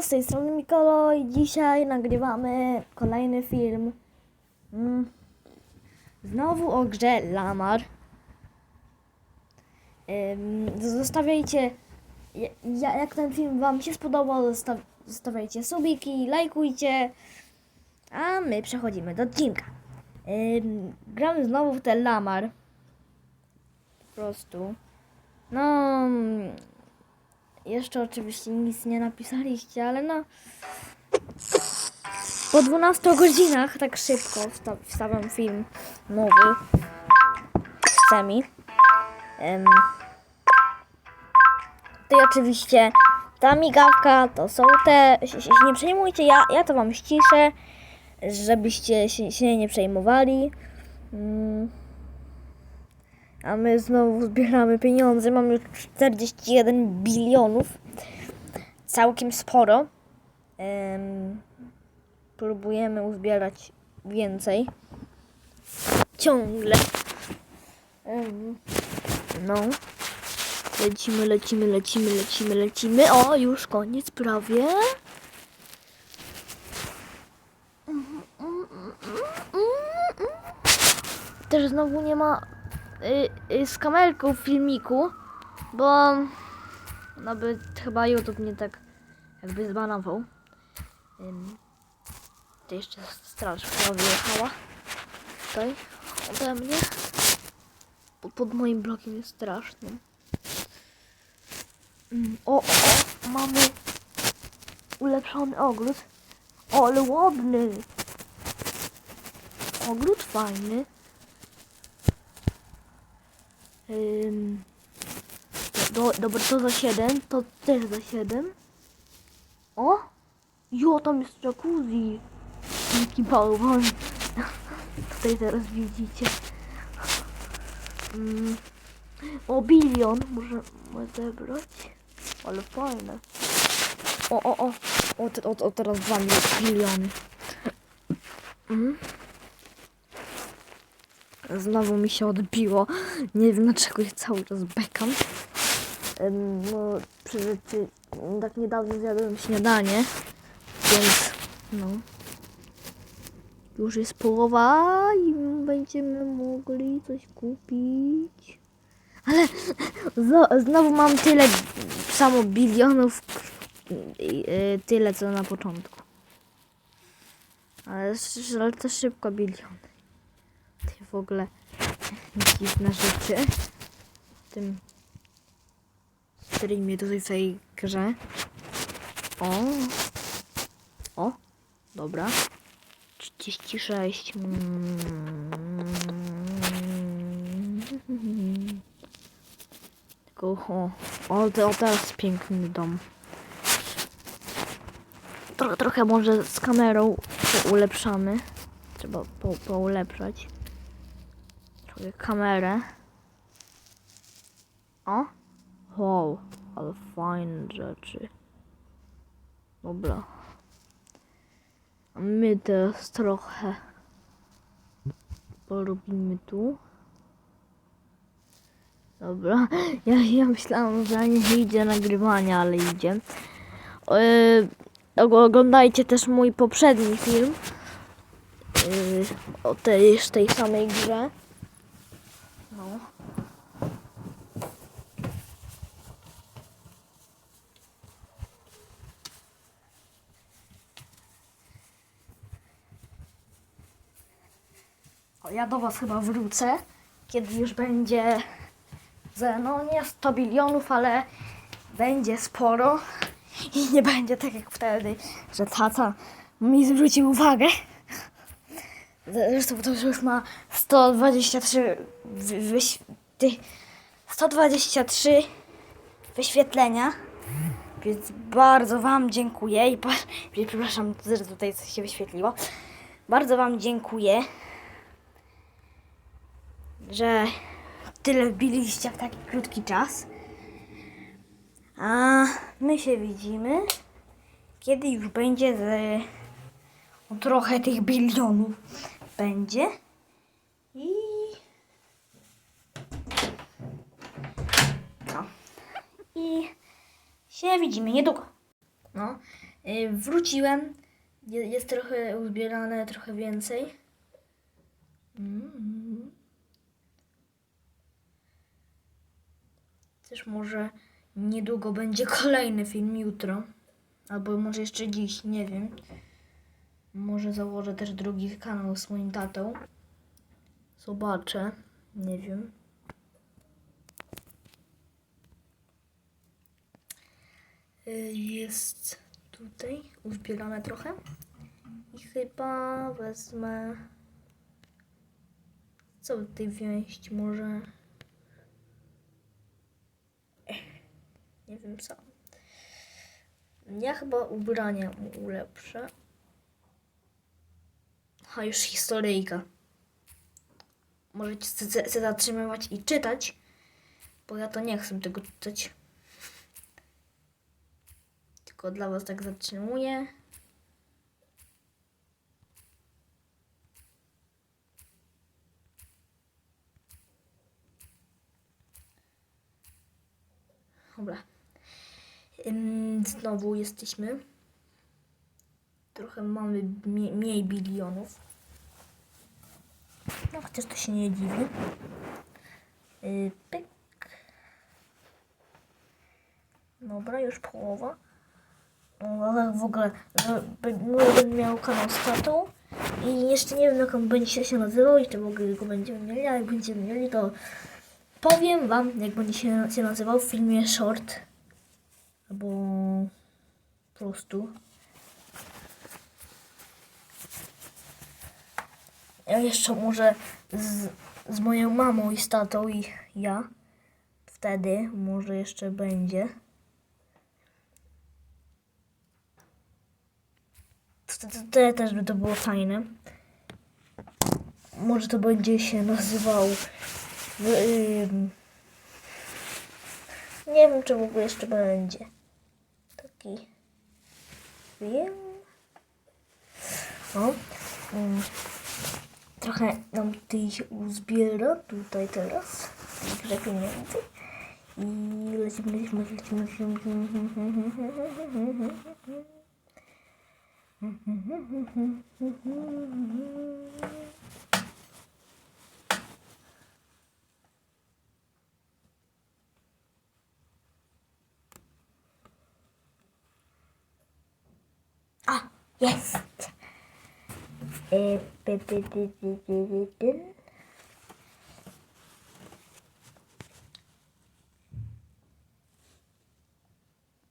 Z tej strony Mikolo i dzisiaj nagrywamy kolejny film. Mm. Znowu o grze Lamar. Ym, zostawiajcie, ja, jak ten film wam się spodobał, zostaw, zostawiajcie subiki, lajkujcie. A my przechodzimy do odcinka. Ym, gramy znowu w ten Lamar. Po prostu. No, mm, jeszcze oczywiście nic nie napisaliście, ale no. Po 12 godzinach tak szybko wsta- wstawiam film nowy z Semi. Em, to i oczywiście ta migawka to są te. się- się Nie przejmujcie, ja, ja to wam ściszę, żebyście się, się nie przejmowali. Mm. A my znowu zbieramy pieniądze. Mamy już 41 bilionów. Całkiem sporo. Em, próbujemy uzbierać więcej. Ciągle. No. Lecimy, lecimy, lecimy, lecimy, lecimy. O, już koniec prawie. Też znowu nie ma y, y, z kamerką w filmiku, bo no by chyba YouTube nie tak jakby zbanował. Ym, to jeszcze straż wyjechała tutaj ode mnie. Bo pod moim blokiem jest straszny. Ym, o, o, o, mamy ulepszony ogród. O, ale ładny. Ogród fajny. Do, dobra, to za 7, to też za 7. O! Jo, tam jest jacuzzi. Jaki bałwan. Tutaj teraz widzicie. Ym, o, bilion muszę zebrać. Ale fajne. O, o, o. O, te- o, o teraz dwa mil- biliony. Mm. Znowu mi się odbiło. Nie wiem dlaczego ja cały czas bekam. No, przy, tak niedawno zjadłem śniadanie, więc no. Już jest połowa i będziemy mogli coś kupić. Ale znowu mam tyle samo bilionów, y, tyle co na początku. Ale, ale to szybko biliony w ogóle dziwne rzeczy w tym streamie tutaj w tej grze. O! O! Dobra. 36. Mm. Tylko o, o, te- o teraz piękny dom. Trochę, trochę może z kamerą ulepszamy. Trzeba po, poulepszać kamerę. O! Wow, ale fajne rzeczy. Dobra. My teraz trochę porobimy tu. Dobra. Ja, ja myślałam, że nie idzie nagrywania, ale idzie. Yy, oglądajcie też mój poprzedni film. Yy, o tej, tej samej grze. No. O, ja do Was chyba wrócę, kiedy już będzie, ze, no nie 100 bilionów, ale będzie sporo i nie będzie tak jak wtedy, że tata mi zwrócił uwagę. Zresztą to już ma 123 wy, wyś, ty, 123 wyświetlenia. Więc bardzo Wam dziękuję i przepraszam, że tutaj coś się wyświetliło. Bardzo Wam dziękuję, że tyle wbiliście w taki krótki czas. A my się widzimy, kiedy już będzie z, trochę tych bilionów będzie. I no. I się widzimy niedługo. No. Y, Wróciłem. Je- Jest trochę uzbierane, trochę więcej. Mm. Też może niedługo będzie kolejny film, jutro. Albo może jeszcze dziś, nie wiem. Może założę też drugi kanał z moim tatą. Zobaczę. Nie wiem. Y, Jest tutaj uzbierane trochę. I chyba wezmę. Co tutaj wziąć? Może. Nie wiem co. Ja chyba ubrania mu ulepszę. A już historyjka. Możecie se zatrzymywać i czytać, bo ja to nie chcę tego czytać. Tylko dla was tak zatrzymuję. Dobra. Znowu jesteśmy. Trochę mamy mniej bilionów. No chociaż to się nie dziwi. Yy, pyk. Dobra, już połowa. No, ale w ogóle, no, będę miał kanał z tatą i jeszcze nie wiem jak on będzie się nazywał, jeszcze w ogóle go będziemy mieli, a jak będziemy mieli to powiem wam jak będzie się, się nazywał w filmie short albo po prostu. Ja jeszcze może z, z moją mamą i z tatą i ja wtedy może jeszcze będzie. To też by to było fajne. Może to będzie się nazywał. ym, nie wiem, czy w ogóle jeszcze będzie. Taki. Wiem. O. trochę nam się uzbiera. Tutaj teraz. Grze pieniędzy. I lecimy, lecimy, lecimy, lecimy. A!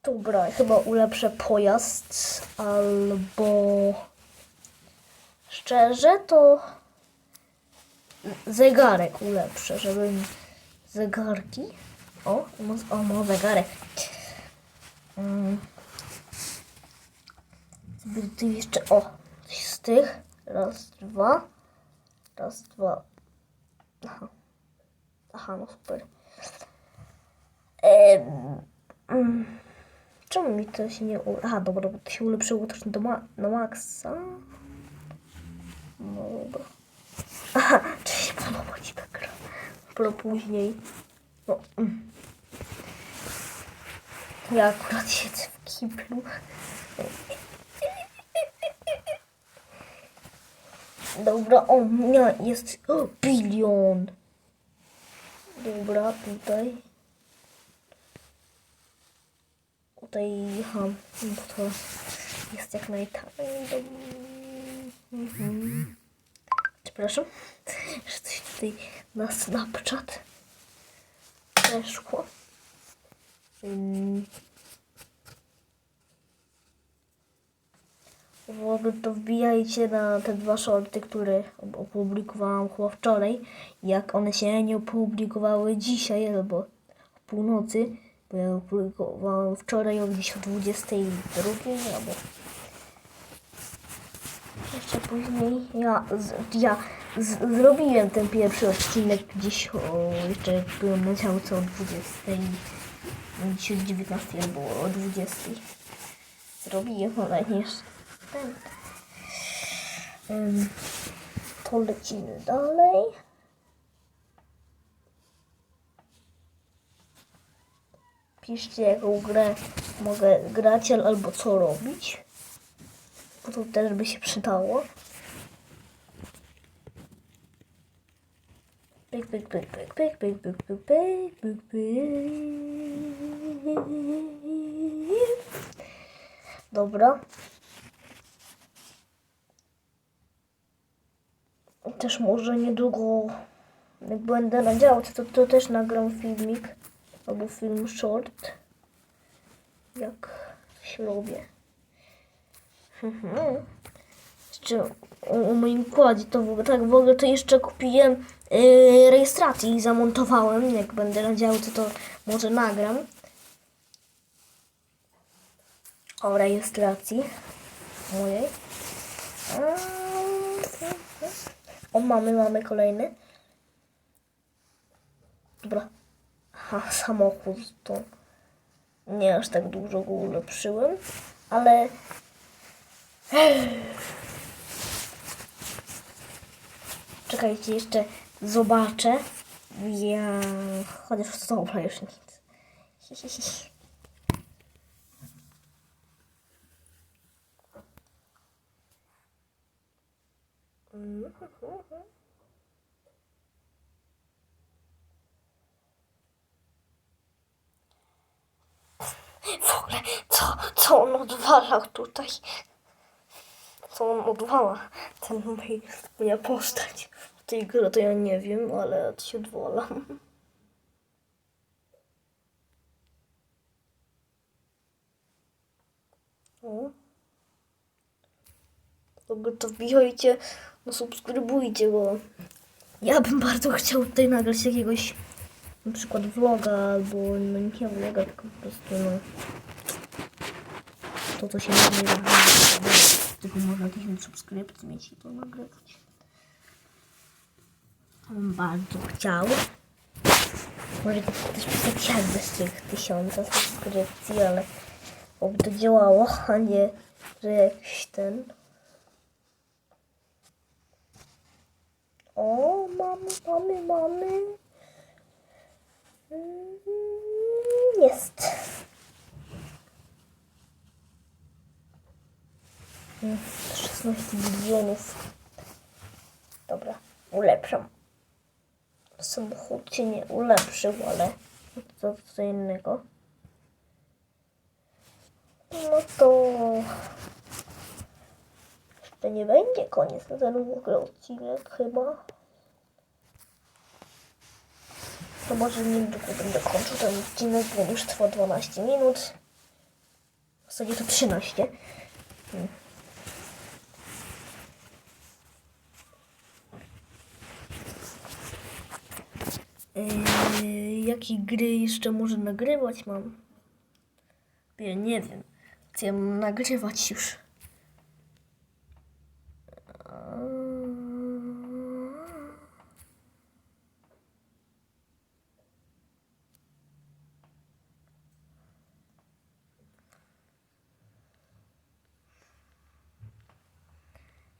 Dobra, chyba ulepszę pojazd albo szczerze to zegarek ulepszę, żeby zegarki. O, mo- o, mo zegarek. Mm. Jeszcze, o, z tych. Raz, dwa. Raz, dwa. Aha. Aha, no super. Em, mm. Czemu mi to się nie... Aha, dobra, bo to się ulepszyło też do ma na maksa. No dobra. Aha, czy się podoba Ci ta gra? Później. No. mm. Ja akurat siedzę w kiblu. Dobra, o, nie, jest o, bilion. Dobra, tutaj. Tutaj jecham, bo to jest jak najtaniej. Mhm. Przepraszam, że coś tutaj na Snapchat weszło. Ym. W ogóle to wbijajcie na te dwa shorty, które op- opublikowałam chyba wczoraj. Jak one się nie opublikowały dzisiaj albo o północy, bo ja opublikowałam wczoraj o gdzieś o 22 albo jeszcze później. Ja, z, ja z, zrobiłem ten pierwszy odcinek gdzieś o, jeszcze byłem na działce o 20. Dzisiaj o 19 albo o 20. Zrobiłem, ale nie jeszcze ten. Ym, to lecimy dalej. Piszcie jaką grę mogę grać albo co robić. Bo to też by się przydało. Pyk, pyk, pyk, pyk, pyk, pyk, pyk, pyk, pyk, pyk, pyk. Dobra. Też może niedługo, jak będę na działce, to, to też nagram filmik albo film short, jak się robię. Mhm. Jeszcze o, o moim kładzie to w ogóle, tak w ogóle to jeszcze kupiłem yy, rejestrację i zamontowałem. Jak będę na działce, to może nagram. O rejestracji mojej. O, mamy, mamy kolejny. Dobra. Aha, samochód to nie aż tak dużo go ulepszyłem, ale czekajcie, jeszcze zobaczę. Ja... Chociaż dobra, już nic. Hi. W ogóle, co, co on odwalał tutaj? Co on odwala? Ten mój, moja postać. W tej grze to ja nie wiem, ale się odwalam. O. Wbijajcie, no subskrybujcie, bo ja bym bardzo chciał tutaj nagrać jakiegoś na przykład vloga albo no nie vloga, tylko po prostu no to co się nagrywa, tylko można 1000 subskrypcji mieć i to nagrywać. Bym bardzo chciał. Może też pisać jak bez tych tysiąca subskrypcji, ale oby to działało, a nie, że jakiś ten... O, mamy, mamy, mamy. Jest. Mm, 16 milionów. Dobra, ulepszam. Samochód się nie ulepszył, ale to co innego. No to to nie będzie koniec na ten w ogóle odcinek chyba. To może niedługo będę kończył ten odcinek, bo już trwa 12 minut. W zasadzie to 13. Hmm. Yy, jakie gry jeszcze może nagrywać mam? Ja nie wiem. Mam nagrywać już?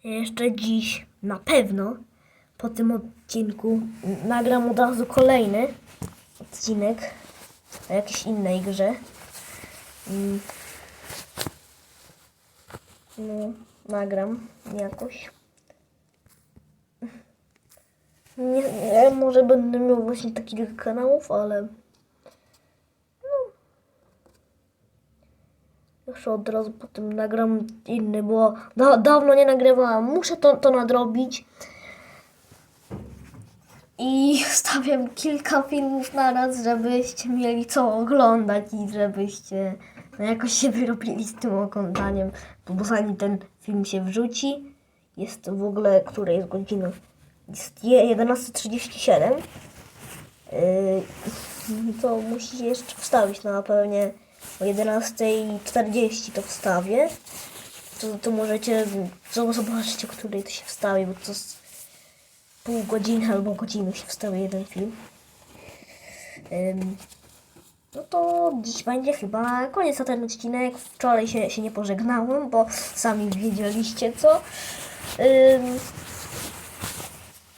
Jeszcze dziś na pewno po tym odcinku nagram od razu kolejny odcinek o jakiejś innej grze. Mm. No, nagram jakoś. Nie, nie, może będę miał właśnie takich kanałów, ale Jeszcze od razu potem nagram inny, bo da, dawno nie nagrywałam. Muszę to, to nadrobić. I stawiam kilka filmów na raz, żebyście mieli co oglądać i żebyście no, jakoś się wyrobili z tym oglądaniem. Bo zanim ten film się wrzuci, jest w ogóle, które jest godzina? Jest je- 11.37. Yy, to musicie jeszcze wstawić, no a pewnie o 11.40 to wstawię. To, to możecie zo- zobaczyć, o której to się wstawi, bo to pół godziny albo godziny się wstawi jeden film. Ym, no to dziś będzie chyba koniec na ten odcinek. Wczoraj się, się nie pożegnałem, bo sami wiedzieliście co. Ym,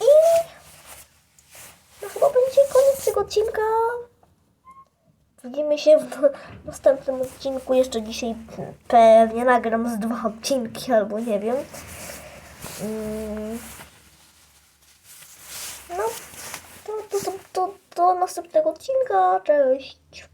I no chyba będzie koniec tego odcinka. Widzimy się w następnym odcinku. Jeszcze dzisiaj pewnie nagram z dwa odcinki albo nie wiem. Mm. No, to, to, to, to do następnego odcinka. Cześć.